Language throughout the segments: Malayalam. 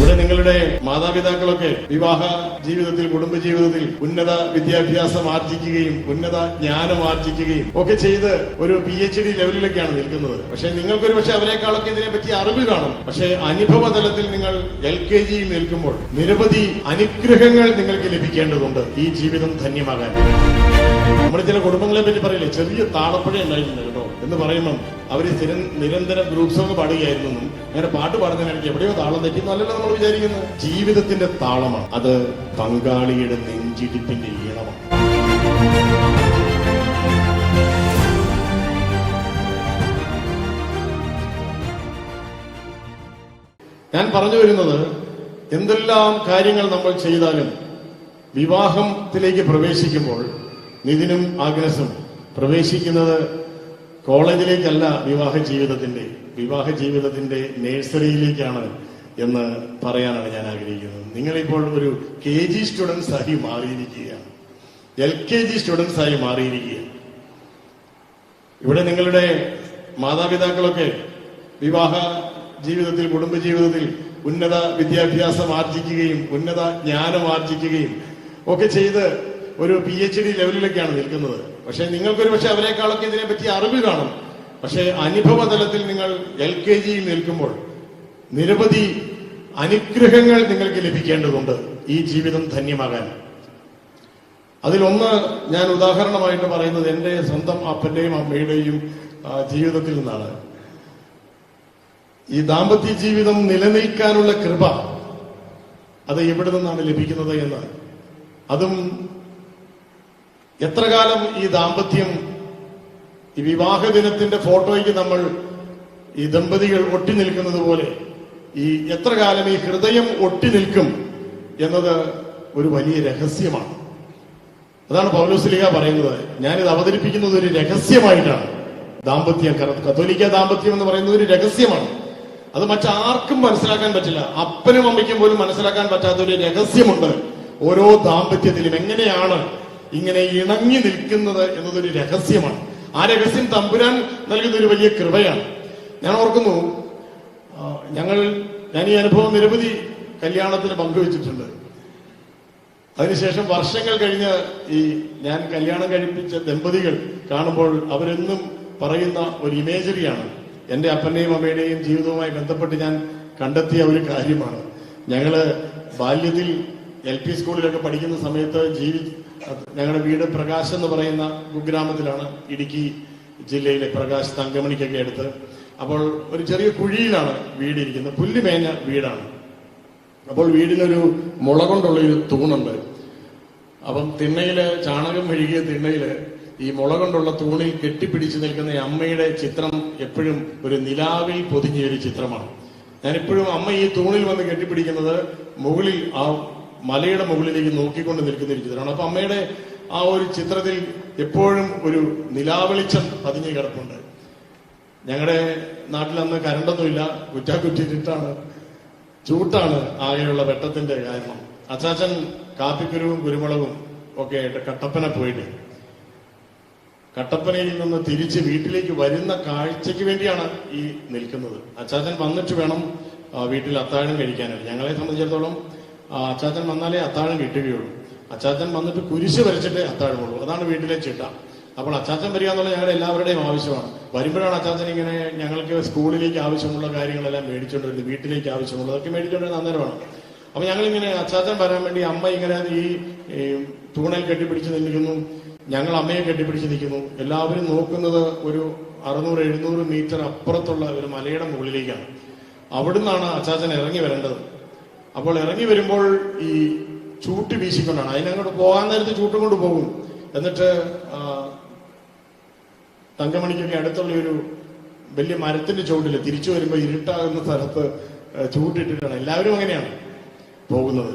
ഇവിടെ നിങ്ങളുടെ മാതാപിതാക്കളൊക്കെ വിവാഹ ജീവിതത്തിൽ കുടുംബ ജീവിതത്തിൽ ഉന്നത വിദ്യാഭ്യാസം ആർജിക്കുകയും ഉന്നത ജ്ഞാനം ആർജിക്കുകയും ഒക്കെ ചെയ്ത് ഒരു പി എച്ച് ഡി ലെവലിലൊക്കെയാണ് നിൽക്കുന്നത്. പക്ഷെ നിങ്ങൾക്കൊരു പക്ഷെ അവരെക്കാളൊക്കെ ഇതിനെ പറ്റി അറിവ് കാണും. പക്ഷെ അനുഭവ തലത്തിൽ നിങ്ങൾ എൽ കെ ജിയിൽ നിൽക്കുമ്പോൾ നിരവധി അനുഗ്രഹങ്ങൾ നിങ്ങൾക്ക് ലഭിക്കേണ്ടതുണ്ട്. ഈ ജീവിതം ധന്യമാകാൻ. നമ്മുടെ ചില കുടുംബങ്ങളെ പറ്റി പറയില്ലേ? ചെറിയ താളപ്പുഴ ഉണ്ടായിട്ടുണ്ട് കേട്ടോ. എന്ന് പറയുമ്പം അവർ സ്ഥിരം നിരന്തരം ഗ്രൂപ്പ് സോങ് പാടുകയായിരുന്നു അങ്ങനെ പാട്ട് പാടുന്നതിനിടയ്ക്ക് എവിടെയോ താളം തെറ്റുന്നു എന്നല്ലല്ലോ നമ്മൾ വിചാരിക്കുന്നത്. ജീവിതത്തിന്റെ താളമാണ്. അത് പങ്കാളിയുടെ നെഞ്ചിടിപ്പിന്റെ ഈണമാണ്. ഞാൻ പറഞ്ഞു വരുന്നത് എന്തെല്ലാം കാര്യങ്ങൾ നമ്മൾ ചെയ്താലും വിവാഹത്തിലേക്ക് പ്രവേശിക്കുമ്പോൾ നിതിനും ആഗ്നസും പ്രവേശിക്കുന്നത് കോളേജിലേക്കല്ല വിവാഹ ജീവിതത്തിന്റെ വിവാഹ ജീവിതത്തിന്റെ നേഴ്സറിയിലേക്കാണ് എന്ന് പറയാനാണ് ഞാൻ ആഗ്രഹിക്കുന്നത്. നിങ്ങളിപ്പോൾ ഒരു കെ ജി സ്റ്റുഡൻസ് ആയി മാറിയിരിക്കുകയാണ്. എൽ കെ ജി സ്റ്റുഡൻസ് ആയി മാറിയിരിക്കുകയാണ്. ഇവിടെ നിങ്ങളുടെ മാതാപിതാക്കളൊക്കെ വിവാഹ ജീവിതത്തിൽ കുടുംബ ജീവിതത്തിൽ ഉന്നത വിദ്യാഭ്യാസം ആർജിക്കുകയും ഉന്നത ജ്ഞാനം ആർജിക്കുകയും ഒക്കെ ചെയ്ത് ഒരു പി എച്ച് ഡി ലെവലിലൊക്കെയാണ് നിൽക്കുന്നത്. പക്ഷെ നിങ്ങൾക്കൊരു പക്ഷെ അവരെക്കാളൊക്കെ ഇതിനെ പറ്റി അറിവ് കാണും. പക്ഷെ അനുഭവ തലത്തിൽ നിങ്ങൾ എൽ കെ ജിയിൽ നിൽക്കുമ്പോൾ നിരവധി അനുഗ്രഹങ്ങൾ നിങ്ങൾക്ക് ലഭിക്കേണ്ടതുണ്ട് ഈ ജീവിതം ധന്യമാകാൻ. അതിലൊന്ന് ഞാൻ ഉദാഹരണമായിട്ട് പറയുന്നത് എന്റെ സ്വന്തം അപ്പന്റെയും അമ്മയുടെയും ജീവിതത്തിൽ നിന്നാണ്. ഈ ദാമ്പത്യ ജീവിതം നിലനിൽക്കാനുള്ള കൃപ അത് എവിടെ നിന്നാണ് ലഭിക്കുന്നത് എന്ന്. അതും എത്ര കാലം ഈ ദാമ്പത്യം ഈ വിവാഹ ദിനത്തിന്റെ ഫോട്ടോയ്ക്ക് നമ്മൾ ഈ ദമ്പതികൾ ഒട്ടി നിൽക്കുന്നത് പോലെ ഈ എത്ര കാലം ഈ ഹൃദയം ഒട്ടി നിൽക്കും എന്നത് ഒരു വലിയ രഹസ്യമാണ്. അതാണ് പൗലോസ്ലിക പറയുന്നത്. ഞാനിത് അവതരിപ്പിക്കുന്നത് ഒരു രഹസ്യമായിട്ടാണ്. ദാമ്പത്യം കത്തോലിക്ക ദാമ്പത്യം എന്ന് പറയുന്നത് ഒരു രഹസ്യമാണ്. അത് മറ്റാർക്കും മനസ്സിലാക്കാൻ പറ്റില്ല. അപ്പനും അമ്മയ്ക്കും പോലും മനസ്സിലാക്കാൻ പറ്റാത്ത ഒരു രഹസ്യമുണ്ട്. ഓരോ ദാമ്പത്യത്തിലും എങ്ങനെയാണ് ഇങ്ങനെ ഇണങ്ങി നിൽക്കുന്നത് എന്നതൊരു രഹസ്യമാണ്. ആ രഹസ്യം തമ്പുരാൻ നൽകുന്ന ഒരു വലിയ കൃപയാണ്. ഞാൻ ഓർക്കുന്നു ഞങ്ങൾ ഞാൻ ഈ അനുഭവം നിരവധി കല്യാണത്തിന് പങ്കുവച്ചിട്ടുണ്ട്. അതിനുശേഷം വർഷങ്ങൾ കഴിഞ്ഞ് ഈ ഞാൻ കല്യാണം കഴിപ്പിച്ച ദമ്പതികൾ കാണുമ്പോൾ അവരെന്നും പറയുന്ന ഒരു ഇമേജറിയാണ്. എന്റെ അപ്പന്റെയും അമ്മയുടെയും ജീവിതവുമായി ബന്ധപ്പെട്ട് ഞാൻ കണ്ടെത്തിയ ഒരു കാര്യമാണ്. ഞങ്ങൾ ബാല്യത്തിൽ എൽ പി സ്കൂളിലൊക്കെ പഠിക്കുന്ന സമയത്ത് ജീവി ഞങ്ങളുടെ വീട് പ്രകാശ് എന്ന് പറയുന്ന കുഗ്രാമത്തിലാണ് ഇടുക്കി ജില്ലയിലെ പ്രകാശ് തങ്കമണിക്കൊക്കെ അടുത്ത്. അപ്പോൾ ഒരു ചെറിയ കുഴിയിലാണ് വീടിരിക്കുന്നത് പുല്ലുമേഞ്ഞ വീടാണ്. അപ്പോൾ വീടിനൊരു മുള കൊണ്ടുള്ള ഒരു തൂണുണ്ട്. അപ്പം തിണ്ണയിൽ ചാണകം മെഴുകിയ തിണ്ണയിൽ ഈ മുള കൊണ്ടുള്ള തൂണിൽ കെട്ടിപ്പിടിച്ച് നിൽക്കുന്ന അമ്മയുടെ ചിത്രം എപ്പോഴും ഒരു നിലാവിൽ പൊതിഞ്ഞ ഒരു ചിത്രമാണ്. ഞാൻ ഇപ്പോഴും അമ്മ ഈ തൂണിൽ വന്ന് കെട്ടിപ്പിടിക്കുന്നത് മുകളിൽ ആ മലയുടെ മുകളിലേക്ക് നോക്കിക്കൊണ്ട് നിൽക്കുന്ന ഒരു ചിത്രമാണ്. അപ്പൊ അമ്മയുടെ ആ ഒരു ചിത്രത്തിൽ എപ്പോഴും ഒരു നിലാവെളിച്ചം പതിഞ്ഞു കിടപ്പുണ്ട്. ഞങ്ങളുടെ നാട്ടിൽ അന്ന് കരണ്ടൊന്നുമില്ല. കുറ്റാക്കുറ്റിട്ടാണ്. ചൂട്ടാണ് ആകെയുള്ള വെട്ടത്തിന്റെ കാരണം. അച്ചാച്ചൻ കാപ്പിക്കുരുവും കുരുമുളകും ഒക്കെ ആയിട്ട് കട്ടപ്പന പോയിട്ട് കട്ടപ്പനയിൽ നിന്ന് തിരിച്ച് വീട്ടിലേക്ക് വരുന്ന കാഴ്ചയ്ക്ക് വേണ്ടിയാണ് ഈ നിൽക്കുന്നത്. അച്ചാച്ചൻ വന്നിട്ട് വേണം വീട്ടിൽ അത്താഴം കഴിക്കാനായിട്ട്. ഞങ്ങളെ സംബന്ധിച്ചിടത്തോളം അച്ചാച്ചൻ വന്നാലേ അത്താഴം കിട്ടുകയുള്ളൂ. അച്ചാച്ചൻ വന്നിട്ട് കുരിശ് വരച്ചിട്ടേ അത്താഴമുള്ളൂ. അതാണ് വീട്ടിലെ ചിട്ട. അപ്പോൾ അച്ചാച്ചൻ വരിക എന്നുള്ള ഞങ്ങളുടെ എല്ലാവരുടെയും ആവശ്യമാണ്. വരുമ്പോഴാണ് അച്ചാച്ചൻ ഇങ്ങനെ ഞങ്ങൾക്ക് സ്കൂളിലേക്ക് ആവശ്യമുള്ള കാര്യങ്ങളെല്ലാം മേടിച്ചുകൊണ്ടിരുന്നത് വീട്ടിലേക്ക് ആവശ്യമുള്ളതൊക്കെ മേടിച്ചുകൊണ്ടിരുന്ന അന്നേരമാണ്. അപ്പൊ ഞങ്ങളിങ്ങനെ അച്ചാച്ചൻ വരാൻ വേണ്ടി അമ്മ ഇങ്ങനെ ഈ ഈ തൂണൽ കെട്ടിപ്പിടിച്ച് നിൽക്കുന്നു. ഞങ്ങൾ അമ്മയെ കെട്ടിപ്പിടിച്ച് നിൽക്കുന്നു. എല്ലാവരും നോക്കുന്നത് ഒരു അറുന്നൂറ് എഴുന്നൂറ് മീറ്റർ അപ്പുറത്തുള്ള ഒരു മലയുടെ മുകളിലേക്കാണ്. അവിടുന്നാണ് അച്ചാച്ചൻ ഇറങ്ങി വരേണ്ടത്. അപ്പോൾ ഇറങ്ങി വരുമ്പോൾ ഈ ചൂട്ട് വീശിക്കൊണ്ടാണ്. അതിനങ്ങോട്ട് പോകാൻ നേരത്ത് ചൂട്ടും കൊണ്ട് പോകും. എന്നിട്ട് തങ്കമണിക്കൊക്കെ അടുത്തുള്ള ഒരു വലിയ മരത്തിന്റെ ചുവട്ടിൽ തിരിച്ചു വരുമ്പോൾ ഇരുട്ടാകുന്ന സ്ഥലത്ത് ചൂട്ടിട്ടിട്ടാണ്. എല്ലാവരും അങ്ങനെയാണ് പോകുന്നത്.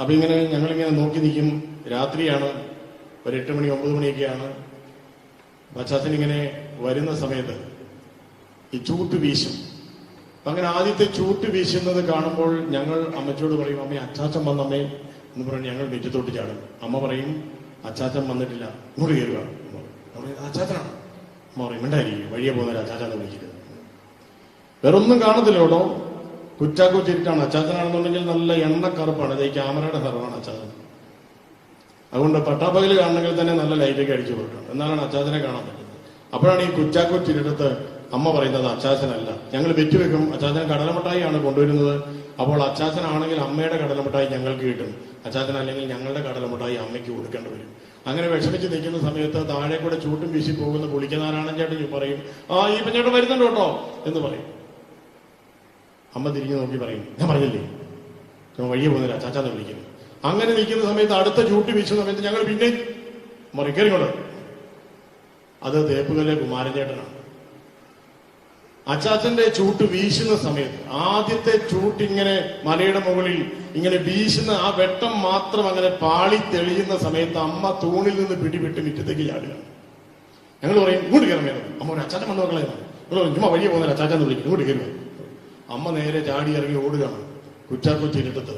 അപ്പൊ ഇങ്ങനെ ഞങ്ങളിങ്ങനെ നോക്കി നിൽക്കും. രാത്രിയാണ് ഒരു എട്ട് മണി ഒമ്പത് മണിയൊക്കെയാണ്. പശ്ചാത്തലം ഇങ്ങനെ വരുന്ന സമയത്ത് ഈ ചൂട്ട് വീശും. അങ്ങനെ ആദ്യത്തെ ചൂട്ട് വീശുന്നത് കാണുമ്പോൾ ഞങ്ങൾ അമ്മച്ചോട് പറയും അമ്മ അച്ചാച്ചൻ വന്നമ്മേ എന്ന് പറഞ്ഞ് ഞങ്ങൾ നെറ്റിത്തോട്ട് ചാടും. അമ്മ പറയും അച്ചാച്ചൻ വന്നിട്ടില്ല ഇങ്ങോട്ട് കയറുക പറയും, അച്ചാച്ചനാണ്? അമ്മ പറയും മിണ്ടായിരിക്കും വഴിയെ പോകുന്നവർ അച്ചാച്ചാന്ന് വിളിക്കരുത് വേറൊന്നും കാണത്തില്ല കേട്ടോ. കുറ്റാക്കു ചിരിട്ടാണ് അച്ചാച്ചനാണെന്നുണ്ടെങ്കിൽ നല്ല എണ്ണക്കറുപ്പാണ്. ഇത് ഈ ക്യാമറയുടെ നിറവാണ് അച്ചാച്ചൻ. അതുകൊണ്ട് പട്ടാപ്പകൽ കാണണമെങ്കിൽ തന്നെ നല്ല ലൈറ്റൊക്കെ അടിച്ചു കൊടുക്കണം. എന്നാലാണ് അച്ചാച്ചനെ കാണാൻ പറ്റുന്നത്. അപ്പോഴാണ് ഈ കുറ്റാക്കോ ചിരിടത്ത് അമ്മ പറയുന്നത് അച്ചാച്ചനല്ല. ഞങ്ങൾ വെക്കും അച്ചാച്ചൻ കടലമിഠായിയാണ് കൊണ്ടുവരുന്നത്. അപ്പോൾ അച്ചാച്ചനാണെങ്കിൽ അമ്മയുടെ കടലമിഠായി ഞങ്ങൾക്ക് കിട്ടും. അച്ചാച്ചൻ അല്ലെങ്കിൽ ഞങ്ങളുടെ കടലമിഠായി അമ്മയ്ക്ക് കൊടുക്കേണ്ടി വരും. അങ്ങനെ വിഷമിച്ച് നിൽക്കുന്ന സമയത്ത് താഴെ കൂടെ ചൂട്ടും വീശി പോകുന്ന പുളിക്കനാരായണൻ ചേട്ടൻ പറയും ആ ഈ ചേട്ടൻ വരുന്നുണ്ട് കേട്ടോ എന്ന് പറയും. അമ്മ തിരിഞ്ഞു നോക്കി പറയും ഞാൻ പറഞ്ഞില്ലേ? ഞാൻ വഴിയെ പോകുന്നില്ല. അച്ചാച്ചാന്ന് വിളിക്കുന്നു. അങ്ങനെ നിൽക്കുന്ന സമയത്ത് അടുത്ത ചൂട്ടി വീശുന്ന സമയത്ത് ഞങ്ങൾ പിന്നെ മറിക്കറിങ്ങോട്ട് അത് തേപ്പുകല്ലെ കുമാരൻ ചേട്ടനാണ്. അച്ചാച്ചന്റെ ചൂട്ട് വീശുന്ന സമയത്ത് ആദ്യത്തെ ചൂട്ട് ഇങ്ങനെ മലയുടെ മുകളിൽ ഇങ്ങനെ വീശുന്ന ആ വെട്ടം മാത്രം അങ്ങനെ പാളി തെളിയുന്ന സമയത്ത് അമ്മ തൂണിൽ നിന്ന് പിടിവിട്ട് മിറ്റത്തേക്ക് ചാടുകയാണ് ഞങ്ങൾ പറയും ഇങ്ങോട്ട് കയറുമേ അമ്മ ഒരു അച്ചാച്ചൻ വന്നു മക്കളെ ചുമ്മാ വഴിയെ പോകുന്നില്ല അച്ചാച്ചൻ വിളിക്കും. ഇങ്ങോട്ട് കയറുമേ അമ്മ നേരെ ചാടി ഇറങ്ങി ഓടുകയാണ് കുറ്റാക്കുറ്റി ഇരുട്ടത്ത്.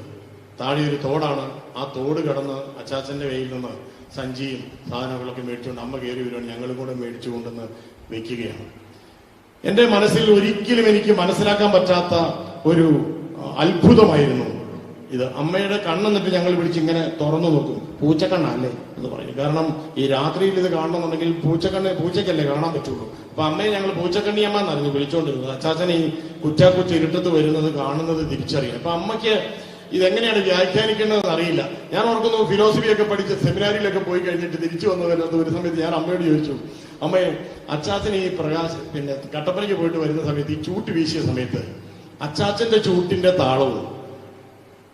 താഴെ ഒരു തോടാണ്. ആ തോട് കടന്ന് അച്ചാച്ചന്റെ കയ്യിൽ നിന്ന് സഞ്ചിയും സാധനങ്ങളൊക്കെ മേടിച്ചുകൊണ്ട് അമ്മ കയറി വരുവാണ്. ഞങ്ങളും കൂടെ മേടിച്ചു കൊണ്ടുവന്ന് വെക്കുകയാണ്. എന്റെ മനസ്സിൽ ഒരിക്കലും എനിക്ക് മനസ്സിലാക്കാൻ പറ്റാത്ത ഒരു അത്ഭുതമായിരുന്നു ഇത്. അമ്മയുടെ കണ്ണെന്നിട്ട് ഞങ്ങൾ വിളിച്ച് ഇങ്ങനെ തുറന്നു നോക്കും. പൂച്ചക്കണ്ണല്ലേ എന്ന് പറയും. കാരണം ഈ രാത്രിയിൽ ഇത് കാണണമെന്നുണ്ടെങ്കിൽ പൂച്ചക്കണ്ണ് പൂച്ചക്കല്ലേ കാണാൻ പറ്റുള്ളൂ. അപ്പൊ അമ്മയെ ഞങ്ങൾ പൂച്ചക്കണ്ണിയമ്മ എന്നറിഞ്ഞു വിളിച്ചോണ്ടിരുന്നത്. അച്ചാച്ചൻ ഈ കുറ്റാക്കുച്ച ഇരുട്ടത്ത് വരുന്നത് കാണുന്നത് തിരിച്ചറിയാം. അപ്പൊ അമ്മയ്ക്ക് ഇതെങ്ങനെയാണ് വ്യാഖ്യാനിക്കേണ്ടതെന്ന് അറിയില്ല. ഞാൻ ഓർക്കുന്നു ഫിലോസഫിയൊക്കെ പഠിച്ച് സെമിനാരിയിലൊക്കെ പോയി കഴിഞ്ഞിട്ട് തിരിച്ചു വന്നതിനകത്ത് ഒരു സമയത്ത് ഞാൻ അമ്മയോട് ചോദിച്ചു അമ്മയെ അച്ചാച്ചന് ഈ പ്രകാശ് പിന്നെ കട്ടപ്പനയ്ക്ക് പോയിട്ട് വരുന്ന സമയത്ത് ഈ ചൂട്ട് വീശിയ സമയത്ത് അച്ചാച്ചന്റെ ചൂട്ടിന്റെ താളവും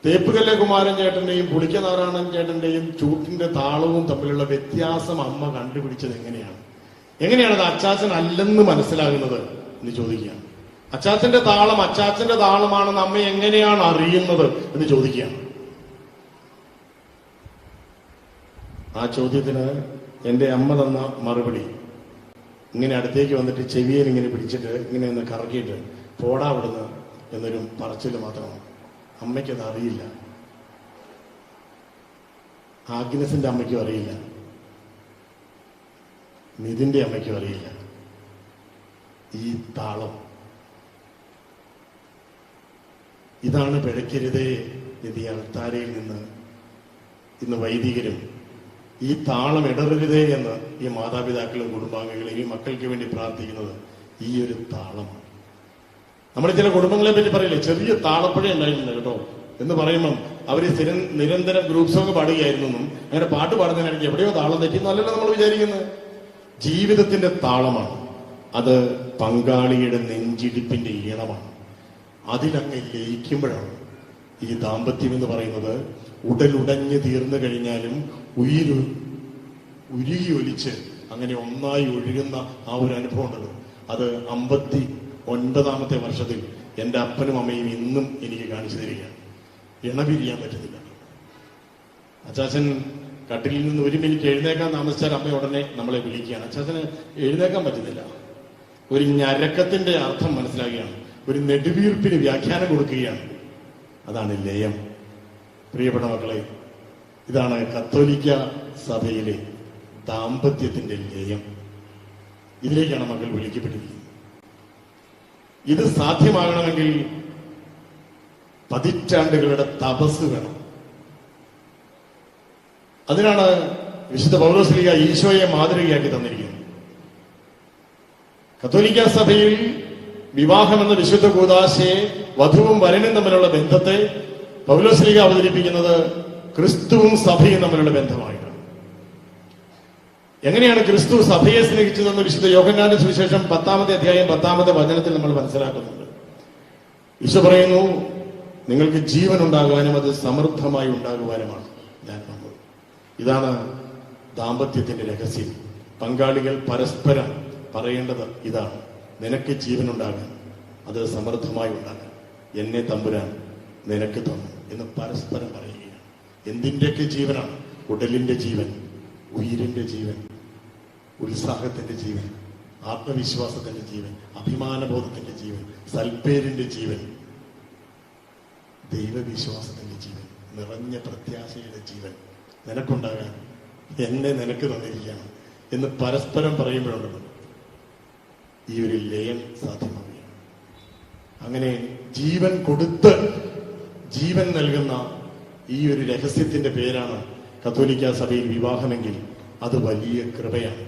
തേപ്പുകല്ല കുമാരൻ ചേട്ടന്റെയും പുളിക്കനാരായണൻ ചേട്ടന്റെയും ചൂട്ടിന്റെ താളവും തമ്മിലുള്ള വ്യത്യാസം അമ്മ കണ്ടുപിടിച്ചത് എങ്ങനെയാണ്? എങ്ങനെയാണ് അത് അച്ചാച്ചൻ അല്ലെന്ന് മനസ്സിലാകുന്നത് എന്ന് ചോദിക്കുകയാണ്. അച്ചാച്ചന്റെ താളം അച്ചാച്ചന്റെ താളമാണെന്ന് അമ്മ എങ്ങനെയാണ് അറിയുന്നത് എന്ന് ചോദിക്കുകയാണ്. ആ ചോദ്യത്തിന് എന്റെ അമ്മ തന്ന മറുപടി ഇങ്ങനെ അടുത്തേക്ക് വന്നിട്ട് ചെവിയിൽ ഇങ്ങനെ പിടിച്ചിട്ട് ഇങ്ങനെ ഒന്ന് കറക്കിയിട്ട് പോടാ അവിടുന്ന് എന്നൊരു പറച്ചിൽ മാത്രമാണ്. അമ്മയ്ക്കത് അറിയില്ല. ആഗ്നസിന്റെ അമ്മയ്ക്കും അറിയില്ല. നിതിന്റെ അമ്മയ്ക്കും അറിയില്ല. ഈ താളം. ഇതാണ് പിഴയ്ക്കരുതേ ഈ അൾത്താരയിൽ നിന്ന് ഇന്ന് വൈദികരും ഈ താളം ഇടറരുതേ എന്ന് ഈ മാതാപിതാക്കളും കുടുംബാംഗങ്ങളും ഈ മക്കൾക്ക് വേണ്ടി പ്രാർത്ഥിക്കുന്നത് ഈ ഒരു താളമാണ് നമ്മൾ ചില കുടുംബങ്ങളെ പറ്റി പറയില്ലേ? ചെറിയ താളപ്പഴ ഉണ്ടായിരുന്നില്ല കേട്ടോ. എന്ന് പറയുമ്പം അവർ സ്ഥിരം നിരന്തരം ഗ്രൂപ്പ് സോങ് പാടുകയായിരുന്നു അങ്ങനെ പാട്ട് പാടുന്നതിനിടയ്ക്ക് എവിടെയോ താളം തെറ്റിന്നല്ലല്ലോ നമ്മൾ വിചാരിക്കുന്നത്. ജീവിതത്തിന്റെ താളമാണ്. അത് പങ്കാളിയുടെ നെഞ്ചിടിപ്പിന്റെ ഈണമാണ്. അതിലങ്ങ് ലയിക്കുമ്പോഴാണ് ഈ ദാമ്പത്യം എന്ന് പറയുന്നത് ഉടലുടഞ്ഞ് തീർന്നു കഴിഞ്ഞാലും ഉയിരു ഉരുകി ഒലിച്ച് അങ്ങനെ ഒന്നായി ഒഴുകുന്ന ആ ഒരു അനുഭവം ഉണ്ടല്ലോ. അത് അമ്പത്തി ഒൻപതാമത്തെ വർഷത്തിൽ എന്റെ അപ്പനും അമ്മയും ഇന്നും എനിക്ക് കാണിച്ചു തരികയാണ്. ഇണപിരിയാൻ പറ്റുന്നില്ല. അച്ചാച്ചൻ കട്ടിലിൽ നിന്ന് ഒരു മിനിറ്റ് എഴുന്നേക്കാൻ താമസിച്ചാൽ അമ്മ ഉടനെ നമ്മളെ വിളിക്കുകയാണ്. അച്ചാച്ചന് എഴുന്നേക്കാൻ പറ്റുന്നില്ല. ഒരു ഞരക്കത്തിന്റെ അർത്ഥം മനസ്സിലാക്കുകയാണ്. ഒരു നെടുവീർപ്പിന് വ്യാഖ്യാനം കൊടുക്കുകയാണ്. അതാണ് ലയം. പ്രിയപ്പെട്ട മക്കളെ ഇതാണ് കത്തോലിക്ക സഭയിലെ ദാമ്പത്യത്തിന്റെ ലയം. ഇതിലേക്കാണ് മക്കൾ വിളിക്കപ്പെട്ടിരിക്കുന്നത്. ഇത് സാധ്യമാകണമെങ്കിൽ പതിറ്റാണ്ടുകളുടെ തപസ് വേണം. അതിനാണ് വിശുദ്ധ പൗലോസ്ലിക ഈശോയെ മാതൃകയാക്കി തന്നിരിക്കുന്നത്. കത്തോലിക്ക സഭയിൽ വിവാഹം എന്ന വിശുദ്ധ കൂതാശയെ വധുവും വരനും തമ്മിലുള്ള ബന്ധത്തെ പൗലോസ്ലിക അവതരിപ്പിക്കുന്നത് ക്രിസ്തുവും സഭയും തമ്മിലുള്ള ബന്ധമായിട്ടാണ്. എങ്ങനെയാണ് ക്രിസ്തു സഭയെ സ്നേഹിച്ചതെന്ന് വിശുദ്ധ യോഹന്നാന്റെ സുവിശേഷം പത്താമത്തെ അധ്യായം പത്താമത്തെ വചനത്തിൽ നമ്മൾ മനസ്സിലാക്കുന്നുണ്ട്. ഈശോ പറയുന്നു നിങ്ങൾക്ക് ജീവൻ ഉണ്ടാകുവാനും അത് സമൃദ്ധമായി ഉണ്ടാകുവാനുമാണ് ഞാൻ വന്നത്. ഇതാണ് ദാമ്പത്യത്തിന്റെ രഹസ്യം. പങ്കാളികൾ പരസ്പരം പറയേണ്ടത് ഇതാണ്. നിനക്ക് ജീവൻ ഉണ്ടാകാൻ അത് സമൃദ്ധമായി ഉണ്ടാകാൻ. എന്നെ തമ്പുരാൻ നിനക്ക് തന്നു എന്ന് പരസ്പരം പറയുകയാണ് എന്തിന്റെയൊക്കെ ജീവനാണ്? ഉടലിന്റെ ജീവൻ ഉയിരിന്റെ ജീവൻ ഉത്സാഹത്തിന്റെ ജീവൻ ആത്മവിശ്വാസത്തിന്റെ ജീവൻ അഭിമാനബോധത്തിന്റെ ജീവൻ സൽപ്പേരിന്റെ ജീവൻ ദൈവവിശ്വാസത്തിന്റെ ജീവൻ നിറഞ്ഞ പ്രത്യാശയുടെ ജീവൻ നിനക്കുണ്ടാകാൻ എന്നെ നിനക്ക് തന്നിരിക്കുകയാണ് എന്ന് പരസ്പരം പറയുമ്പോഴുണ്ടല്ലോ. ഈ ഒരു ലയം സാധ്യമാവുകയാണ്. അങ്ങനെ ജീവൻ കൊടുത്ത് ജീവൻ നൽകുന്ന ഈ ഒരു രഹസ്യത്തിന്റെ പേരാണ് കത്തോലിക്ക സഭയിൽ വിവാഹമെങ്കിൽ അത് വലിയ കൃപയാണ്.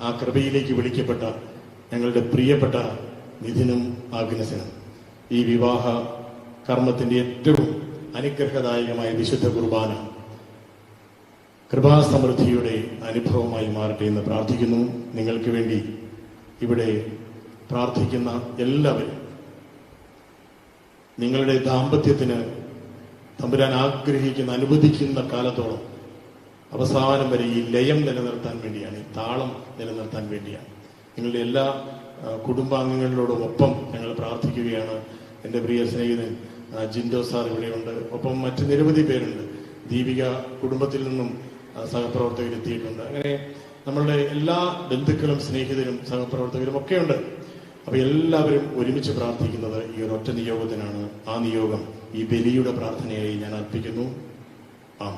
ആ കൃപയിലേക്ക് വിളിക്കപ്പെട്ട ഞങ്ങളുടെ പ്രിയപ്പെട്ട നിധിനും ആഗ്നസിനും ഈ വിവാഹ കർമ്മത്തിന്റെ ഏറ്റവും അനുഗ്രഹദായകമായ വിശുദ്ധ കുർബാന കൃപാസമൃദ്ധിയുടെ അനുഭവമായി മാറട്ടെ എന്ന് പ്രാർത്ഥിക്കുന്നു. നിങ്ങൾക്ക് വേണ്ടി ഇവിടെ പ്രാർത്ഥിക്കുന്ന എല്ലാവരും നിങ്ങളുടെ ദാമ്പത്യത്തിന് തമ്പുരാൻ ആഗ്രഹിക്കുന്ന അനുവദിക്കുന്ന കാലത്തോളം അവസാനം വരെ ഈ ലയം നിലനിർത്താൻ വേണ്ടിയാണ് ഈ താളം നിലനിർത്താൻ വേണ്ടിയാണ്. നിങ്ങളുടെ എല്ലാ കുടുംബാംഗങ്ങളിലോടും ഒപ്പം ഞങ്ങൾ പ്രാർത്ഥിക്കുകയാണ്. എന്റെ പ്രിയ സ്നേഹിതൻ ജിൻഡോ സാർ ഇവിടെയുണ്ട്. ഒപ്പം മറ്റ് നിരവധി പേരുണ്ട്. ദീപിക കുടുംബത്തിൽ നിന്നും സഹപ്രവർത്തകരെത്തിയിട്ടുണ്ട് അങ്ങനെ നമ്മളുടെ എല്ലാ ബന്ധുക്കളും സ്നേഹിതരും സഹപ്രവർത്തകരും ഒക്കെയുണ്ട്. അപ്പൊ എല്ലാവരും ഒരുമിച്ച് പ്രാർത്ഥിക്കുന്നത് ഈ ഒരൊറ്റ നിയോഗത്തിനാണ്. ആ നിയോഗം ഈ ബലിയുടെ പ്രാർത്ഥനയായി ഞാൻ അർപ്പിക്കുന്നു. ആ